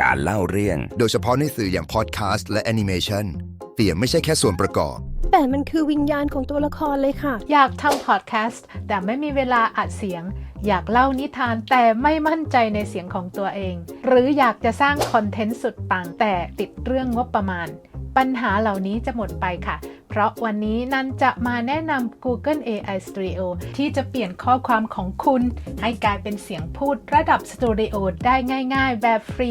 การเล่าเรื่อง โดยเฉพาะในสื่ออย่างพอดแคสต์และแอนิเมชันเสียงไม่ใช่แค่ส่วนประกอบ แต่มันคือวิญญาณของตัวละครเลยค่ะ อยากทำพอดแคสต์แต่ไม่มีเวลาอัดเสียง อยากเล่านิทานแต่ไม่มั่นใจในเสียงของตัวเอง หรืออยากจะสร้างคอนเทนต์สุดปังแต่ติดเรื่องงบประมาณ ปัญหาเหล่านี้จะหมดไปค่ะ ราะวันนี้นันจะมาแนะนำ Google AI Studio ที่จะเปลี่ยนข้อความของคุณ ให้กลายเป็นเสียงพูดระดับสตูดิโอได้ง่ายๆ แบบฟรี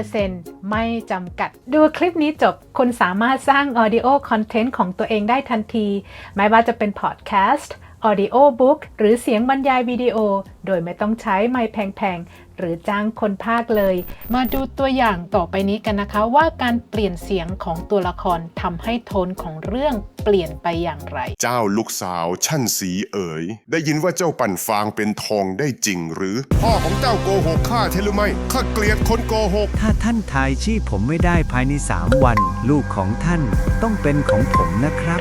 100%ไม่จำกัด ดูคลิปนี้จบ คุณสามารถสร้าง Audio Content ของตัวเองได้ทันที ไม่ว่าจะเป็น Podcast Audio Book หรือเสียงบรรยายวิดีโอ โดยไม่ต้องใช้ไมค์แพงๆ หรือจ้างคนพากย์เลย มาดูตัวอย่างต่อไปนี้กันนะคะ ว่าการเปลี่ยนเสียงของตัวละครทำให้โทนของเรื่องเปลี่ยนไปอย่างไร เจ้าลูกสาวชั่นสีเอ๋ย ได้ยินว่าเจ้าปั่นฟางเป็นทองได้จริงหรือ พ่อของเจ้าโกหกข้าใช่หรือไม่ข้าเกลียดคนโกหก ถ้าท่านทายชื่อผมไม่ได้ภายใน 3 วัน ลูกของท่านต้องเป็นของผมนะครับ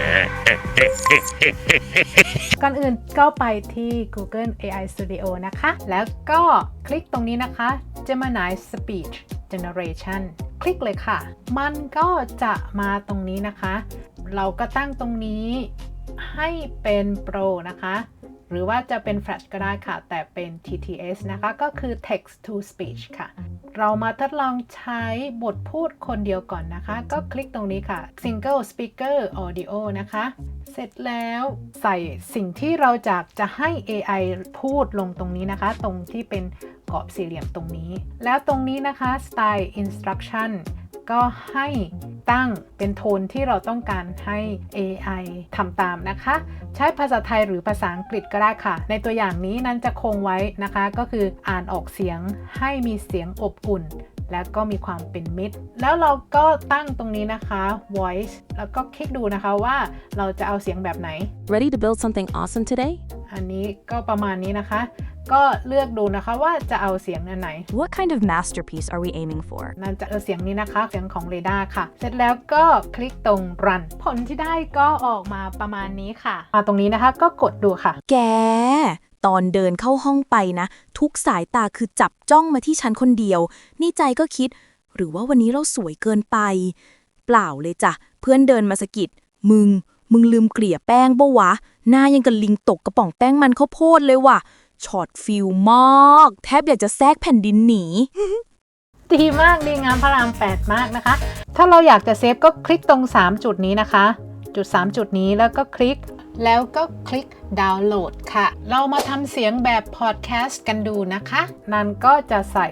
ก่อนอื่นก็ไปที่ Google AI Studio นะคะ แล้วก็ คลิกตรงนี้นะคะ Gemini Speech Generation คลิกเลยค่ะ มันก็จะมาตรงนี้นะคะ เราก็ตั้งตรงนี้ให้เป็น Pro นะคะ หรือว่าจะเป็น Flash ก็ได้ค่ะ แต่เป็น TTS นะคะ ก็คือ Text to Speech ค่ะ เรามาทดลองใช้บทพูดคนเดียวก่อนนะคะ ก็คลิกตรงนี้ค่ะ Single Speaker Audio นะคะ เสร็จแล้วใส่สิ่งที่เราจากจะให้ AI พูดลงตรงนี้นะคะ ตรงที่เป็น กรอบสี่เหลี่ยมตรงนี้ แล้วตรงนี้นะคะ Style Instruction ก็ให้ตั้งเป็นโทนที่เราต้องการให้ AI ทำตามนะคะ ใช้ภาษาไทยหรือภาษาอังกฤษก็ได้ค่ะ ในตัวอย่างนี้นั้นจะคงไว้นะคะ ก็คืออ่านออกเสียงให้มีเสียงอบอุ่น และก็มีความเป็นมิตรแล้วเราก็ตั้งตรงนี้นะคะ voice แล้วก็คลิกดูนะคะว่าเราจะเอาเสียงแบบไหน Ready to build something awesome today? อันนี้ก็ประมาณนี้นะคะ ก็เลือกดูนะคะว่าจะเอาเสียงอันไหน What kind of masterpiece are we aiming for? นั่นจะเอาเสียงนี้นะคะ เสียงของเรดาร์ค่ะ เสร็จแล้วก็คลิกตรง run ผลที่ได้ก็ออกมาประมาณนี้ค่ะ มาตรงนี้นะคะก็กดดูค่ะ แก ตอนเดินเข้าห้องไปนะ ทุกสายตาคือจับจ้องมาที่ฉันคนเดียว นี่ใจก็คิด หรือว่าวันนี้เราสวยเกินไป เปล่าเลยจ้ะ เพื่อนเดินมาสะกิด มึง มึงลืมเกลี่ยแป้งปะวะ หน้ายังกับลิงตกกระป๋องแป้งมันข้าวโพดเลยว่ะช็อตฟิลมาก แทบอยากจะแทรกแผ่นดินหนีดีมากดีงามพระราม 8 มากนะคะ ถ้าเราอยากจะเซฟก็คลิกตรง 3 จุดนี้นะคะ จุด 3 จุดนี้แล้วก็คลิก แล้วก็คลิกดาวน์โหลดค่ะ เรามาทำเสียงแบบพอดแคสต์กันดูนะคะนันก็จะใส่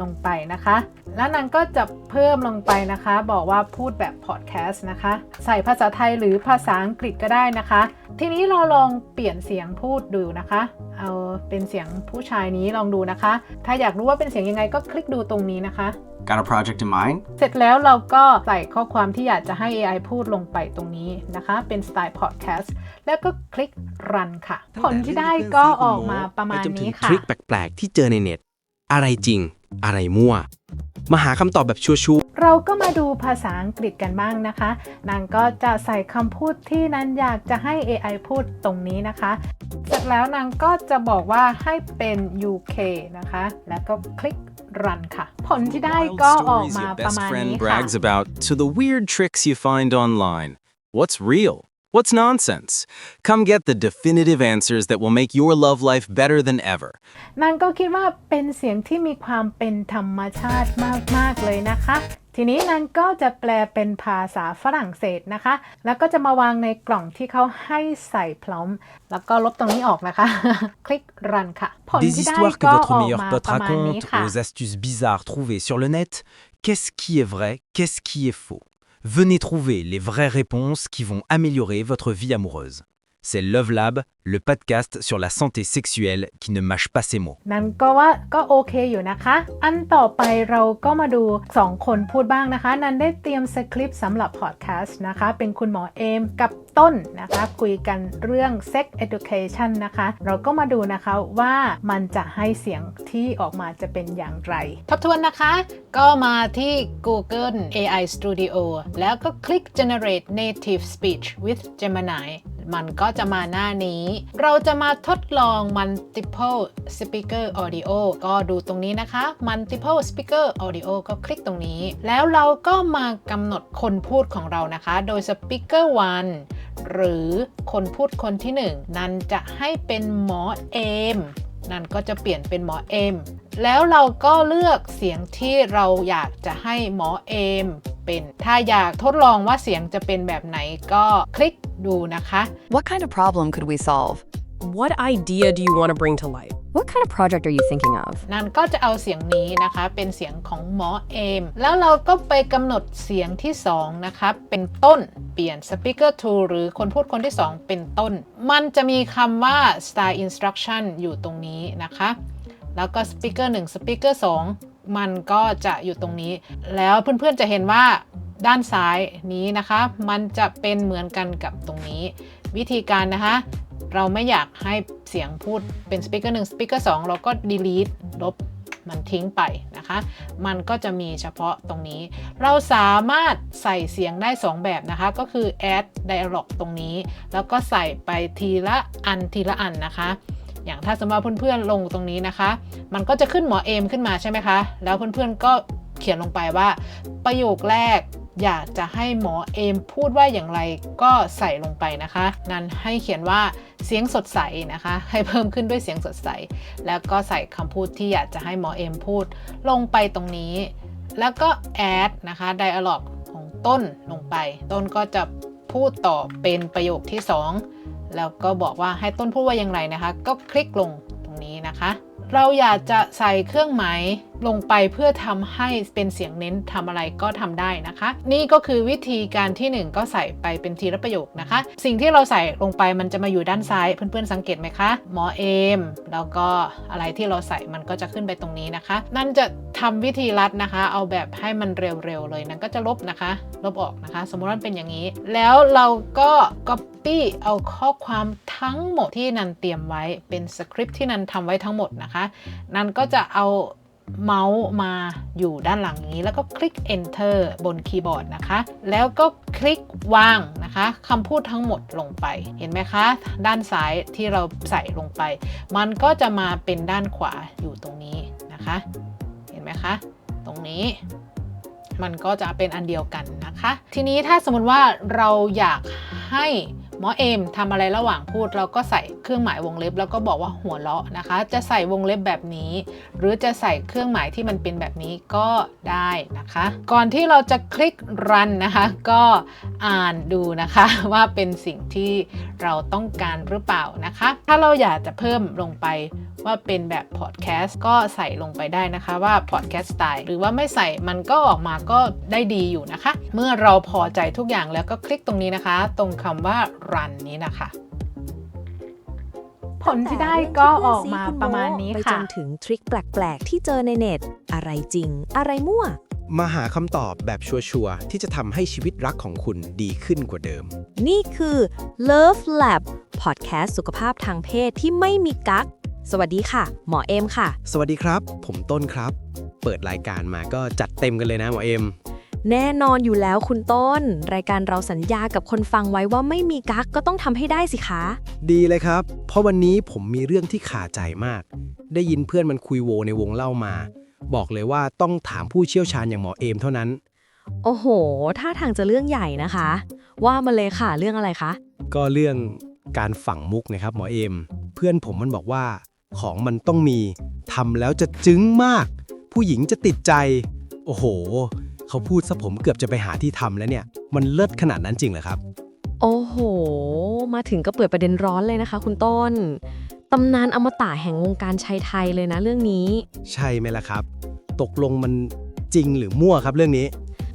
ลงไปนะคะ แล้วนันก็จะเพิ่มลงไปนะคะ บอกว่าพูดแบบพอดแคสต์นะคะ ใส่ภาษาไทยหรือภาษาอังกฤษก็ได้นะคะ ทีนี้เราลองเปลี่ยนเสียงพูดดูนะคะ เอาเป็นเสียงผู้ชายนี้ลองดูนะคะ ถ้าอยากรู้ว่าเป็นเสียงยังไงก็คลิกดูตรงนี้นะคะ Got a project in mind? เสร็จแล้วเราก็ใส่ข้อความที่อยากจะให้ AI พูดลงไปตรงนี้นะคะ เป็นสไตล์พอดแคสต์แล้วก็คลิก run ค่ะ ผลที่ได้ก็ออกมาประมาณนี้ทค่ะริคแปลกๆ ที่เจอในเน็ต อะไรจริง อะไรมั่ว มาหาคำตอบแบบชัวร์เราก็มาดูภาษาอังกฤษกันบ้างนะคะ นางก็จะใส่คำพูดที่นั้นอยากจะให้ AI พูดตรงนี้นะคะ เสร็จแล้วนางก็จะบอกว่าให้เป็น UK นะคะ แล้วก็คลิก run ค่ะ ผลที่ได้ Wild ก็ออก stories มา your ประ best มาณ friend นี้ค่ะ brags about to the weird tricks you find online. What's real? What's nonsense? Come get the definitive answers that will make your love life better than ever. นางก็คิดว่าเป็นเสียงที่มีความเป็นธรรมชาติมาก ๆ เลยนะคะทีนี้นางก็จะแปลเป็นภาษาฝรั่งเศสนะคะ แล้วก็จะมาวางในกล่องที่เขาให้ใส่พร้อม แล้วก็ลบตรงนี้ออกนะคะ คลิก run ค่ะ ผล Des ที่ได้ histoires que ก็ votre ออก meilleur มา pote ประมาณนี้ raconte, ค่ะ aux astuces bizarres trouvées sur le net. Qu'est-ce qui est vrai? Qu'est-ce qui est faux? Venez trouver les vraies réponses qui vont améliorer votre vie amoureuse. C'est Love Lab, le podcast sur la santé sexuelle qui ne mâche pas ses mots. นั่นก็ว่าก็โอเคอยู่นะคะ อันต่อไปเราก็มาดู 2 คนพูดบ้างนะคะ นันได้เตรียมสคริปต์สำหรับพอดแคสต์นะคะ เป็นคุณหมอเอมกับต้นนะคะ คุยกันเรื่อง sex education นะคะ เราก็มาดูนะคะว่ามันจะให้เสียงที่ออกมาจะเป็นอย่างไร ทบทวนนะคะ ก็มาที่ Google AI Studio แล้วก็คลิก generate native speech with Gemini มันก็จะมาหน้านี้ เราจะมาทดลอง multiple speaker audio ก็ดูตรงนี้นะคะ multiple speaker audio ก็คลิกตรงนี้ แล้วเราก็มากำหนดคนพูดของเรานะคะ โดย speaker 1หรือคนพูดคนที่ 1 นั้นจะให้เป็นหมอเอม นั่นก็จะเปลี่ยนเป็นหมอเอมแล้วเราก็เลือกเสียงที่เราอยากจะให้หมอเอมเป็นถ้าอยากทดลองว่าเสียงจะเป็นแบบไหนก็คลิกดูนะคะ What kind of problem could we solve? What idea do you want to bring to light? What kind of project are you thinking of? นั่นก็จะเอาเสียงนี้นะคะ เป็นเสียงของหมอเอม แล้วเราก็ไปกำหนดเสียงที่ 2 นะคะ เป็นต้น เปลี่ยน speaker to หรือคนพูดคนที่ 2 เป็นต้น มันจะมีคำว่า style instruction อยู่ตรงนี้นะคะ แล้วก็ speaker 1 speaker 2 มันก็จะอยู่ตรงนี้ แล้วเพื่อนๆจะเห็นว่าด้านซ้ายนี้นะคะ มันจะเป็นเหมือนกันกับตรงนี้ วิธีการนะคะ เราไม่อยากให้เสียงพูดเป็น speaker 1 speaker 2เราก็ delete ลบมันทิ้งไปนะคะ มันก็จะมีเฉพาะตรงนี้ เราสามารถใส่เสียงได้ 2 แบบนะคะ ก็คือ add dialog ตรงนี้ แล้วก็ใส่ไปทีละอันทีละอันนะคะ อย่างถ้าสมมติว่าเพื่อนๆลงตรงนี้นะคะ มันก็จะขึ้นหมอเอมขึ้นมาใช่ไหมคะ แล้วเพื่อนๆก็เขียนลงไปว่าประโยคแรก อยากจะให้หมอเอมพูดว่าอย่างไรก็ใส่ลงไปนะคะ นั้นให้เขียนว่าเสียงสดใสนะคะ ให้เพิ่มขึ้นด้วยเสียงสดใส แล้วก็ใส่คำพูดที่อยากจะให้หมอเอมพูดลงไปตรงนี้ แล้วก็ add นะคะ dialog ของต้นลงไป ต้นก็จะพูดต่อเป็นประโยคที่ 2 แล้วก็บอกว่าให้ต้นพูดว่าอย่างไรนะคะ ก็คลิกลงตรงนี้นะคะ เราอยากจะใส่เครื่องหมาย ลงไปเพื่อทำให้เป็นเสียงเน้นทำอะไรก็ทำได้นะคะ นี่ก็คือวิธีการที่ 1 ก็ใส่ไปเป็นทีละประโยคนะคะ สิ่งที่เราใส่ลงไปมันจะมาอยู่ด้านซ้าย เพื่อนๆสังเกตไหมคะหมอเอมแล้วก็อะไรที่เราใส่มันก็จะขึ้นไปตรงนี้นะคะ นั่นจะทำวิธีลัดนะคะ เอาแบบให้มันเร็วๆเลยนั่นก็จะลบนะคะ ลบออกนะคะ สมมติว่าเป็นอย่างนี้ แล้วเราก็ copy เอาข้อความทั้งหมดที่นันเตรียมไว้เป็นสคริปที่นันทำไว้ทั้งหมดนะคะ นันก็จะเอา เมาส์มาอยู่ด้านหลังนี้ แล้วก็คลิก enter บนคีย์บอร์ดนะคะ แล้วก็คลิกวางนะคะคำพูดทั้งหมดลงไป เห็นไหมคะ ด้านซ้ายที่เราใส่ลงไป มันก็จะมาเป็นด้านขวาอยู่ตรงนี้นะคะ เห็นไหมคะ ตรงนี้มันก็จะเป็นอันเดียวกันนะคะ ทีนี้ถ้าสมมติว่าเราอยากให้ หมอเอมทำอะไรระหว่างพูดเราก็ใส่เครื่องหมายวงเล็บ แล้วก็บอกว่าหัวเราะนะคะ จะใส่วงเล็บแบบนี้ หรือจะใส่เครื่องหมายที่มันเป็นแบบนี้ก็ได้นะคะ ก่อนที่เราจะคลิก run นะคะ ก็อ่านดูนะคะว่าเป็นสิ่งที่เราต้องการหรือเปล่านะคะ ถ้าเราอยากจะเพิ่มลงไปว่าเป็นแบบพอดแคสต์ก็ใส่ลงไปได้นะคะว่าพอดแคสต์สไตล์หรือว่าไม่ใส่มันก็ออกมาก็ได้ดีอยู่นะคะ เมื่อเราพอใจทุกอย่างแล้วก็คลิกตรงนี้นะคะ ตรงคำว่า run นี้นะคะ ผลที่ได้ก็ออกมาประมาณนี้ไปจค่ะนถึงทริคแปลก ๆ ที่เจอในเน็ต อะไรจริง อะไรมั่ว มาหาคำตอบแบบชัวร์ๆที่จะทำให้ชีวิตรักของคุณดีขึ้นกว่าเดิม นี่คือ Love Lab พอดแคสต์สุขภาพทางเพศที่ไม่มีกั๊กสวัสดีค่ะ หมอเอมค่ะ สวัสดีครับ ผมต้นครับ เปิดรายการมาก็จัดเต็มกันเลยนะหมอเอ็ม แน่นอนอยู่แล้วคุณต้น รายการเราสัญญากับคนฟังไว้ว่าไม่มีกั๊กก็ต้องทำให้ได้สิคะ ดีเลยครับ เพราะวันนี้ผมมีเรื่องที่ขาใจมาก ได้ยินเพื่อนมันคุยโวในวงเล่ามา บอกเลยว่าต้องถามผู้เชี่ยวชาญอย่างหมอเอมเท่านั้น โอ้โหท่าทางจะเรื่องใหญ่นะคะ ว่ามาเลยค่ะเรื่องอะไรคะ ก็เรื่องการฝังมุกนะครับ หมอเอม เพื่อนผมมันบอกว่า ของมันต้องมีทำแล้วจะจึ้งมาก ผู้หญิงจะติดใจ โอ้โห เขาพูดซะผมเกือบจะไปหาที่ทำแล้วเนี่ย มันเลิศขนาดนั้นจริงเหรอครับ โอ้โห มาถึงก็เปิดประเด็นร้อนเลยนะคะ คุณต้น ตำนานอมตะแห่งวงการชายไทยเลยนะเรื่องนี้ ใช่ไหมล่ะครับ ตกลงมันจริงหรือมั่วครับเรื่องนี้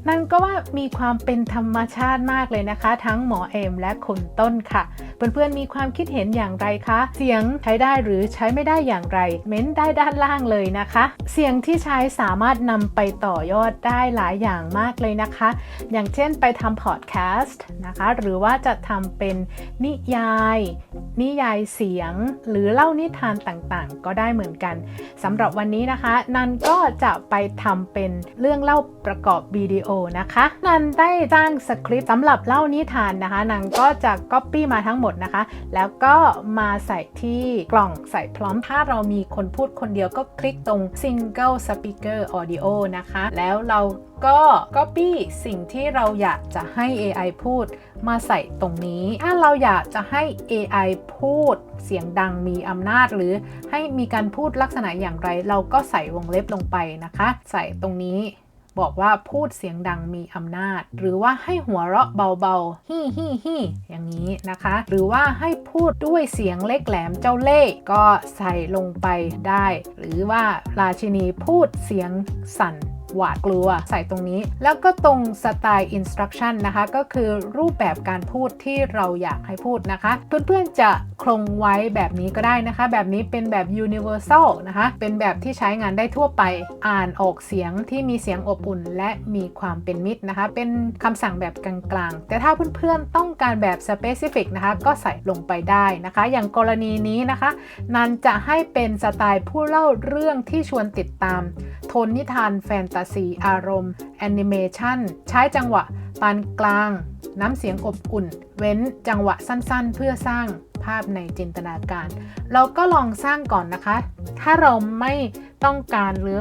นั่นก็ว่ามีความเป็นธรรมชาติมากเลยนะคะ ทั้งหมอเอมและคุณต้นค่ะ เพื่อนๆมีความคิดเห็นอย่างไรคะ เสียงใช้ได้หรือใช้ไม่ได้อย่างไร เม้นได้ด้านล่างเลยนะคะ เสียงที่ใช้สามารถนำไปต่อยอดได้หลายอย่างมากเลยนะคะ อย่างเช่นไปทำพอดแคสต์นะคะ หรือว่าจะทำเป็นนิยาย นิยายเสียง หรือเล่านิทานต่างๆ ก็ได้เหมือนกันสำหรับวันนี้นะคะ นันก็จะไปทำเป็นเรื่องเล่าประกอบวิดีโอนะคะนันได้สร้างสคริปต์สำหรับเล่านิทานนะคะนันก็จะ Copy มาทั้งหมดหมดนะคะ แล้วก็มาใส่ที่กล่องใส่พร้อมถ้าเรามีคนพูดคนเดียวก็คลิกตรง single speaker audio นะคะ แล้วเราก็ copy สิ่งที่เราอยากจะให้ AI พูดมาใส่ตรงนี้ ถ้าเราอยากจะให้ AI พูดเสียงดังมีอำนาจหรือให้มีการพูดลักษณะอย่างไร เราก็ใส่วงเล็บลงไปนะคะ ใส่ตรงนี้ บอกว่าพูดเสียงดังมีอำนาจ หรือว่าให้หัวเราะเบาๆฮิฮิฮิอย่างนี้นะคะ หรือว่าให้พูดด้วยเสียงเล็กแหลมเจ้าเล่ห์ก็ใส่ลงไปได้ หรือว่าราชินีพูดเสียงสั่น หวาดกลัวใส่ตรงนี้ แล้วก็ตรงสไตล์ instruction นะคะ ก็คือรูปแบบการพูดที่เราอยากให้พูดนะคะ เพื่อนๆจะคงไว้แบบนี้ก็ได้นะคะ แบบนี้เป็นแบบ universal นะคะ เป็นแบบที่ใช้งานได้ทั่วไปอ่านออกเสียงที่มีเสียงอบอุ่น และมีความเป็นมิตรนะคะ เป็นคำสั่งแบบกลางๆ แต่ถ้าเพื่อนๆต้องการแบบ specific นะคะ ก็ใส่ลงไปได้นะคะ อย่างกรณีนี้นะคะ นันจะให้เป็นสไตล์ผู้เล่าเรื่องที่ชวนติดตาม โทนนิทานแฟนตาซีอารมณ์แอนิเมชันใช้จังหวะปานกลาง น้ำเสียงอบอุ่น เว้นจังหวะสั้นๆ เพื่อสร้างภาพในจินตนาการ เราก็ลองสร้างก่อนนะคะ ถ้าเราไม่ต้องการหรือ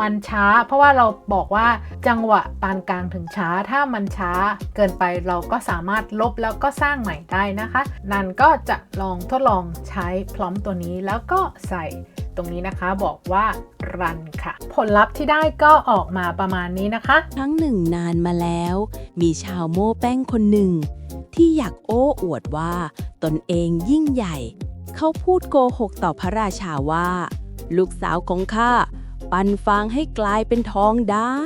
มันช้า เพราะว่าเราบอกว่าจังหวะปานกลางถึงช้า ถ้ามันช้าเกินไปเราก็สามารถลบแล้วก็สร้างใหม่ได้นะคะ นันก็จะลองทดลองใช้พร้อมตัวนี้แล้วก็ใส่ตรงนี้นะคะบอกว่า รันค่ะ ผลลัพธ์ที่ได้ก็ออกมาประมาณนี้นะคะ ครั้งหนึ่งนานมาแล้ว มีชาวโม่แป้งคนหนึ่ง ที่อยากโอ้อวดว่า ตนเองยิ่งใหญ่ เขาพูดโกหกต่อพระราชาว่า ลูกสาวของข้า ปันฟางให้กลายเป็นทองได้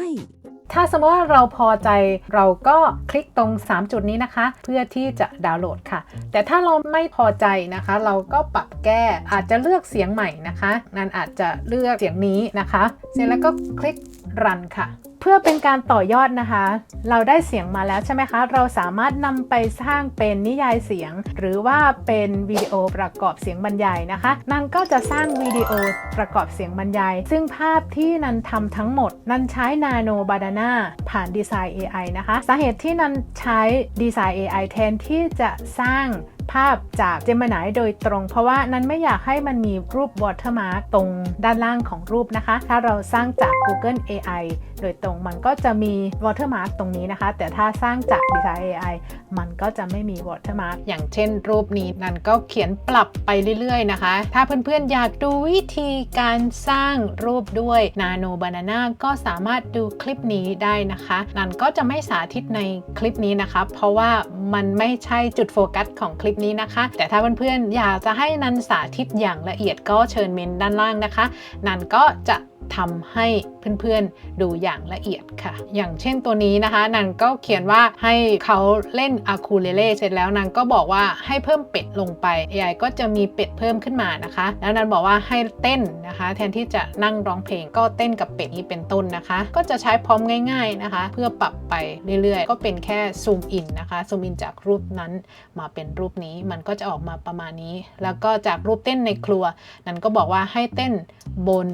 ถ้าสมมติว่าเราพอใจเราก็คลิกตรง 3 จุดนี้นะคะ เพื่อที่จะดาวน์โหลดค่ะ แต่ถ้าเราไม่พอใจนะคะ เราก็ปรับแก้อาจจะเลือกเสียงใหม่นะคะ นันอาจจะเลือกเสียงนี้นะคะ เสร็จแล้วก็คลิกรันค่ะ พื่อเป็นการต่อยอดนะคะ เราได้เสียงมาแล้วใช่ไหมคะ เราสามารถนำไปสร้างเป็นนิยายเสียง หรือว่าเป็นวิดีโอประกอบเสียงบรรยายนะคะ นันก็จะสร้างวิดีโอประกอบเสียงบรรยาย ซึ่งภาพที่นันทำทั้งหมด นันใช้ Nano Banana ผ่านดีไซน์ AI นะคะ สาเหตุที่นันใช้ดีไซน์ AI แทนที่จะสร้าง ภาพจาก Gemini โดยตรง เพราะว่านั้นไม่อยากให้มันมีรูป watermark ตรงด้านล่างของรูปนะคะ ถ้าเราสร้างจาก Google AI โดยตรงมันก็จะมี watermark ตรงนี้นะคะ แต่ถ้าสร้างจาก Design AI มันก็จะไม่มี watermark อย่างเช่นรูปนี้นันก็เขียนปรับไปเรื่อยๆนะคะ ถ้าเพื่อนๆอยากดูวิธีการสร้างรูปด้วย Nano Banana ก็สามารถดูคลิปนี้ได้นะคะ นันก็จะไม่สาธิตในคลิปนี้นะคะ เพราะว่ามันไม่ใช่จุดโฟกัสของคลิปนี้นะคะ แต่ถ้าเพื่อนๆอยากจะให้นันสาธิตอย่างละเอียดก็เชิญเมนด้านล่างนะคะ นันก็จะ ทำให้เพื่อนๆดูอย่างละเอียดค่ะ อย่างเช่นตัวนี้นะคะนันก็เขียนว่าให้เขาเล่นอะคูเลเล่เสร็จแล้วนันก็บอกว่าให้เพิ่มเป็ดลงไป AI ก็จะมีเป็ดเพิ่มขึ้นมานะคะ แล้วนันบอกว่าให้เต้นนะคะ แทนที่จะนั่งร้องเพลงก็เต้นกับเป็ดนี้เป็นต้นนะคะ ก็จะใช้พร้อมง่าย ๆนะคะ เพื่อปรับไปเรื่อยๆ ก็เป็นแค่ซูมอินนะคะซูมอินจากรูปนั้นมาเป็นรูปนี้มันก็จะออกมาประมาณนี้ แล้วก็จากรูปเต้นในครัว นันก็บอกว่าให้เต้นบน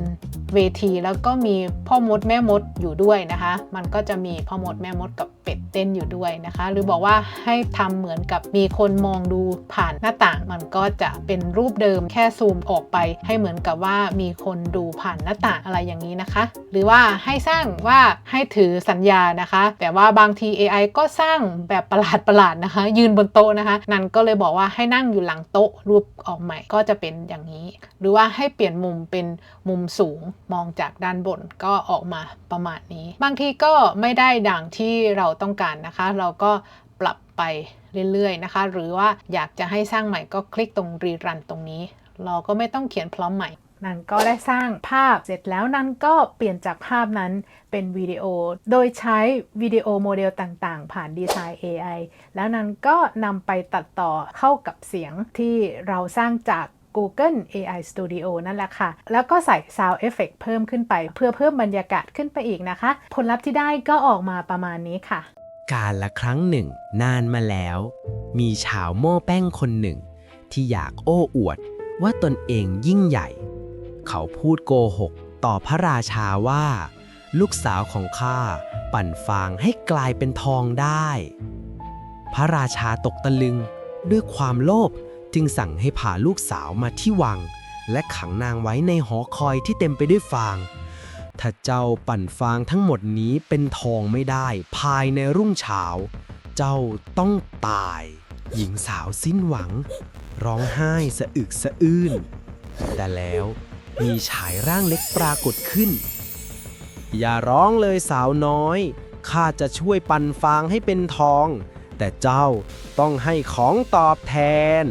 เวที แล้วก็มีพ่อมดแม่มดอยู่ด้วยนะคะ มันก็จะมีพ่อมดแม่มดกับเป็ดเต้นอยู่ด้วยนะคะ หรือบอกว่าให้ทำเหมือนกับมีคนมองดูผ่านหน้าต่าง มันก็จะเป็นรูปเดิมแค่ซูมออกไป ให้เหมือนกับว่ามีคนดูผ่านหน้าต่างอะไรอย่างนี้นะคะ หรือว่าให้สร้างว่าให้ถือสัญญานะคะ แต่ว่าบางที AI ก็สร้างแบบประหลาดประหลาดๆนะคะ ยืนบนโต๊ะนะคะ นันก็เลยบอกว่าให้นั่งอยู่หลังโต๊ะรูปออกใหม่ก็จะเป็นอย่างนี้ หรือว่าให้เปลี่ยนมุมเป็นมุมสูงมองจากด้านบนก็ออกมาประมาณนี้ บางทีก็ไม่ได้ดังที่เราต้องการนะคะ เราก็ปรับไปเรื่อยๆนะคะ หรือว่าอยากจะให้สร้างใหม่ก็คลิกตรงรีรันตรงนี้ เราก็ไม่ต้องเขียนพร้อมใหม่นันก็ได้สร้างภาพเสร็จแล้วนันก็เปลี่ยนจากภาพนั้นเป็นวิดีโอ โดยใช้วิดีโอโมเดลต่างๆ ผ่านดีไซน์ AI แล้วนันก็นำไปตัดต่อเข้ากับเสียงที่เราสร้างจาก Google AI Studio นั่นแหละค่ะ แล้วก็ใส่ Sound Effect เพิ่มขึ้นไป เพื่อเพิ่มบรรยากาศขึ้นไปอีกนะคะ ผลลัพธ์ที่ได้ก็ออกมาประมาณนี้ค่ะ การละครั้งหนึ่ง นานมาแล้ว มีชาวโม่แป้งคนหนึ่ง ที่อยากโอ้อวด ว่าตนเองยิ่งใหญ่ เขาพูดโกหก ต่อพระราชาว่า ลูกสาวของข้าปั่นฟางให้กลายเป็นทองได้ พระราชาตกตะลึงด้วยความโลภ จึงสั่งให้พาลูกสาวมาที่วัง และขังนางไว้ในหอคอยที่เต็มไปด้วยฟาง ถ้าเจ้าปั่นฟางทั้งหมดนี้เป็นทองไม่ได้ ภายในรุ่งเช้า เจ้าต้องตาย หญิงสาวสิ้นหวัง ร้องไห้สะอึกสะอื้น แต่แล้วมีชายร่างเล็กปรากฏขึ้น อย่าร้องเลยสาวน้อย ข้าจะช่วยปั่นฟางให้เป็นทอง แต่เจ้าต้องให้ของตอบแทน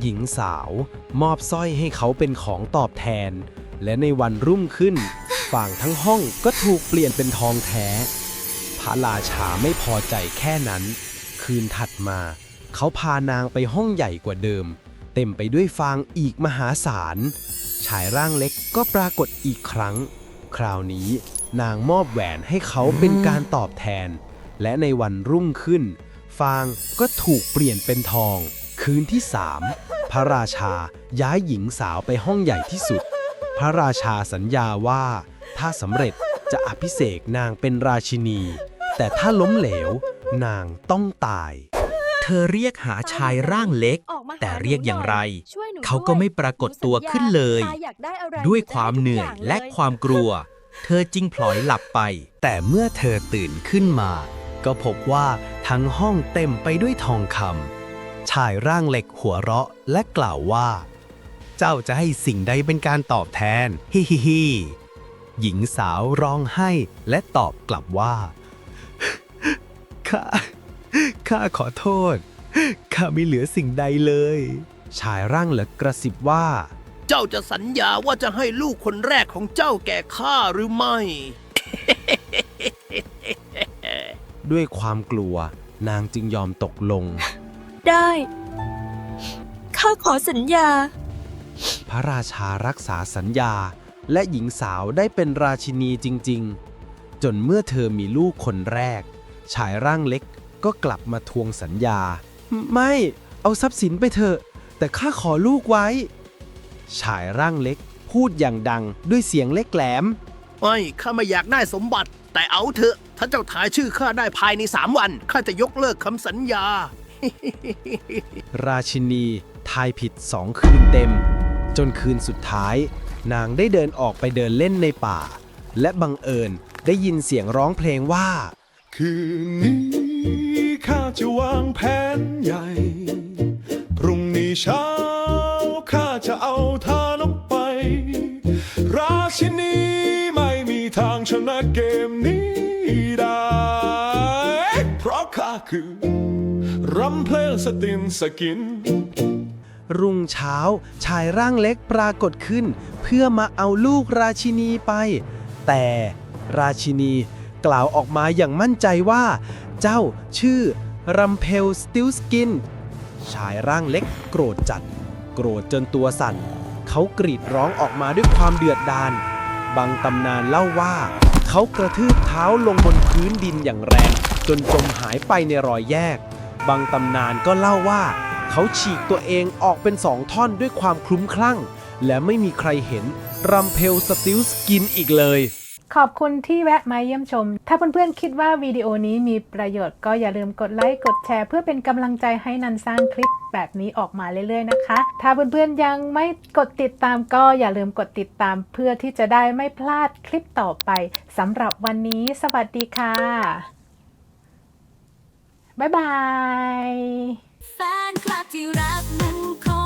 หญิงสาวมอบสร้อยให้เขาเป็นของตอบแทน และในวันรุ่งขึ้น ฝั่งทั้งห้องก็ถูกเปลี่ยนเป็นทองแท้ พระราชาไม่พอใจแค่นั้น คืนถัดมา เขาพานางไปห้องใหญ่กว่าเดิม เต็มไปด้วยฟางอีกมหาศาล ชายร่างเล็กก็ปรากฏอีกครั้ง คราวนี้นางมอบแหวนให้เขาเป็นการตอบแทน และในวันรุ่งขึ้น ฟางก็ถูกเปลี่ยนเป็นทอง คืนที่สามพระราชาย้ายหญิงสาวไปห้องใหญ่ที่สุด พระราชาสัญญาว่า ถ้าสำเร็จจะอภิเษกนางเป็นราชินี แต่ถ้าล้มเหลวนางต้องตาย เธอเรียกหาชายร่างเล็ก แต่เรียกอย่างไร เขาก็ไม่ปรากฏตัวขึ้นเลย ด้วยความเหนื่อยและความกลัว เธอจึงพลอยหลับไป แต่เมื่อเธอตื่นขึ้นมา ก็พบว่าทั้งห้องเต็มไปด้วยทองคำชายร่างเหล็กหัวเราะและกล่าวว่า เจ้าจะให้สิ่งใดเป็นการตอบแทน ฮิฮิฮิหญิงสาวร้องไห้และตอบกลับว่าข้าข้าขอโทษข้าไม่เหลือสิ่งใดเลย ชายร่างเหล็กกระซิบว่า เจ้าจะสัญญาว่าจะให้ลูกคนแรกของเจ้าแก่ข้าหรือไม่ ด้วยความกลัวนางจึงยอมตกลง ได้ ข้าขอสัญญา พระราชารักษาสัญญาและหญิงสาวได้เป็นราชินีจริง ๆ จนเมื่อเธอมีลูกคนแรก ชายร่างเล็กก็กลับมาทวงสัญญา ไม่เอาทรัพย์สินไปเถอะ แต่ข้าขอลูกไว้ ชายร่างเล็กพูดอย่างดังด้วยเสียงเล็กแหลม ไม่ข้าไม่อยากได้สมบัติ แต่เอาเถอะ ถ้าเจ้าทายชื่อข้าได้ภายในสามวันข้าจะยกเลิกคำสัญญา ราชินีทายผิดสองคืนเต็ม จนคืนสุดท้าย นางได้เดินออกไปเดินเล่นในป่า และบังเอิญได้ยินเสียงร้องเพลงว่า คืนนี้ข้าจะวางแผนใหญ่ พรุ่งนี้เช้าข้าจะเอาทานออกไป ราชินีไม่มีทางชนะเกมนี้ คือรำเพลงสตินสกิน รุ่งเช้าชายร่างเล็กปรากฏขึ้น เพื่อมาเอาลูกราชินีไป แต่ราชินีกล่าวออกมาอย่างมั่นใจว่า เจ้าชื่อรัมเพลสติลสกิน ชายร่างเล็กโกรธจัด โกรธจนตัวสั่น เขากรีดร้องออกมาด้วยความเดือดดาลบางตำนานเล่าว่า เขากระทืบเท้าลงบนพื้นดินอย่างแรง จนจมหายไปในรอยแยก บางตำนานก็เล่าว่า เขาฉีกตัวเองออกเป็นสองท่อนด้วยความคลุ้มคลั่ง และไม่มีใครเห็นรัมเพลสติลสกินอีกเลยขอบคุณที่แวะมาเยี่ยมชม ถ้าเพื่อนๆคิดว่าวิดีโอนี้มีประโยชน์ก็อย่าลืมกดไลค์ กดแชร์ เพื่อเป็นกำลังใจให้นันสร้างคลิปแบบนี้ออกมาเรื่อยๆนะคะ ถ้าเพื่อนๆยังไม่กดติดตามก็อย่าลืมกดติดตามเพื่อที่จะได้ไม่พลาดคลิปต่อไปสำหรับวันนี้ สวัสดีค่ะ บ๊ายบายแฟนคลับที่รักมันคง